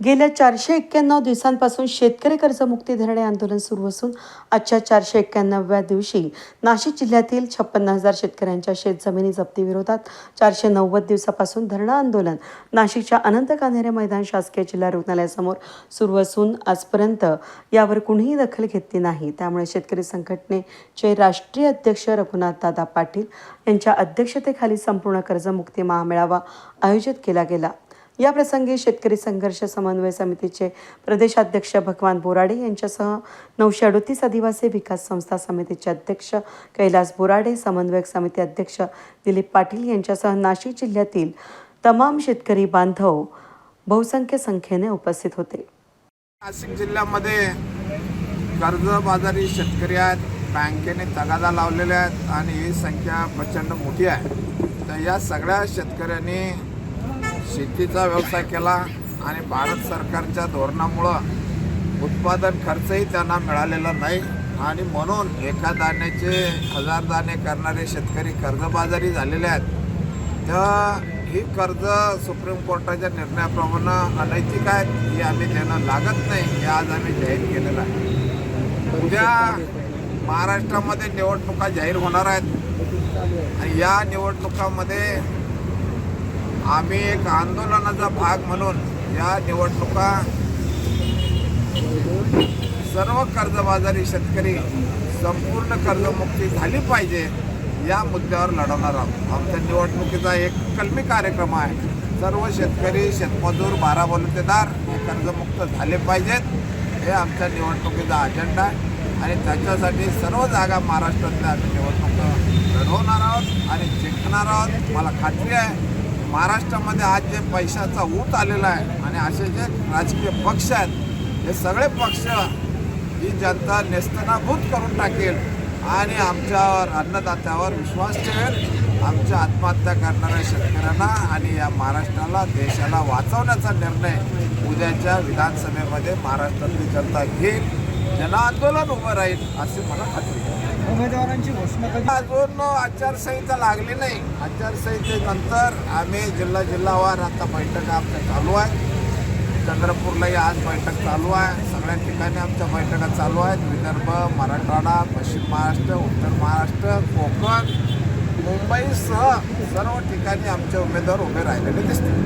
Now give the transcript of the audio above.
गेल्या चारशे एक्क्याण्णव दिवसांपासून शेतकरी कर्जमुक्ती धरणे आंदोलन सुरू असून आजच्या चारशे एक्क्याण्णव्या दिवशी नाशिक जिल्ह्यातील छप्पन्न हजार शेतकऱ्यांच्या शेतजमिनी जप्तीविरोधात चारशे नव्वद दिवसापासून धरणं आंदोलन नाशिकच्या अनंत कान्हेरे मैदान शासकीय जिल्हा रुग्णालयासमोर सुरू असून आजपर्यंत यावर कुणीही दखल घेतली नाही. त्यामुळे शेतकरी संघटनेचे राष्ट्रीय अध्यक्ष रघुनाथ दादा पाटील यांच्या अध्यक्षतेखाली संपूर्ण कर्जमुक्ती महामेळावा आयोजित केला गेला. याप्रसंगी शेतकरी संघर्ष समन्वय समितीचे प्रदेशाध्यक्ष भगवान बोराडे यांच्यासह नऊशे अडतीस आदिवासी विकास संस्था समितीचे अध्यक्ष कैलास बोराडे समन्वयक समिती अध्यक्ष दिलीप पाटील यांच्यासह नाशिक जिल्ह्यातील तमाम शेतकरी बांधव बहुसंख्य संख्येने उपस्थित होते. नाशिक जिल्ह्यामध्ये कर्जबाजारी शेतकरी आहेत बँकेने तगादा लावलेल्या आहेत आणि ही संख्या प्रचंड मोठी आहे. तर या सगळ्या शेतकऱ्यांनी शेतीचा व्यवसाय केला आणि भारत सरकारच्या धोरणामुळं उत्पादन खर्चही त्यांना मिळालेला नाही. आणि म्हणून एका दाण्याचे हजार दाणे करणारे शेतकरी कर्जबाजारी झालेले आहेत. तर ही कर्ज सुप्रीम कोर्टाच्या निर्णयाप्रमाणे अनैतिक आहेत ही आम्ही देणं लागत नाही हे आज आम्ही जाहीर केलेलं आहे. उद्या महाराष्ट्रामध्ये निवडणुका जाहीर होणार आहेत. आणि या निवडणुकामध्ये आम्ही एक आंदोलनाचा भाग म्हणून या निवडणुका सर्व कर्जबाजारी शेतकरी संपूर्ण कर्जमुक्ती झाली पाहिजे या मुद्द्यावर लढवणार आहोत. आमच्या निवडणुकीचा एक कलमी कार्यक्रम आहे. सर्व शेतकरी शेतमजूर बारा बलुतेदार हे कर्जमुक्त झाले पाहिजेत. हे आमच्या निवडणुकीचा अजेंडा आहे. आणि त्याच्यासाठी सर्व जागा महाराष्ट्रातल्या आम्ही निवडणूक लढवणार आहोत आणि जिंकणार आहोत. मला खात्री आहे महाराष्ट्रामध्ये आज जे पैशाचा ऊत आलेला आहे आणि असे जे राजकीय पक्ष आहेत हे सगळे पक्ष ही जनता नेस्तनाभूत करून टाकेल आणि आमच्यावर अन्नदात्यावर विश्वास ठेवेल. आमच्या आत्महत्या करणाऱ्या शेतकऱ्यांना आणि या महाराष्ट्राला देशाला वाचवण्याचा निर्णय उद्याच्या विधानसभेमध्ये महाराष्ट्रातली जनता घेईल. जनआंदोलन उभं राहील असे मला खात्री उमेदवारांची घोषणा अजून आचारसंहिता लागली नाही. आचारसंहितेनंतर आम्ही जिल्हा जिल्हावार आता बैठक आमच्या चालू आहे चंद्रपूरलाही आज बैठक चालू आहे. सगळ्या ठिकाणी आमच्या बैठका चालू आहेत. विदर्भ मराठवाडा पश्चिम महाराष्ट्र उत्तर महाराष्ट्र कोकण मुंबईसह सर्व ठिकाणी आमचे उमेदवार उभे राहिलेले दिसतील.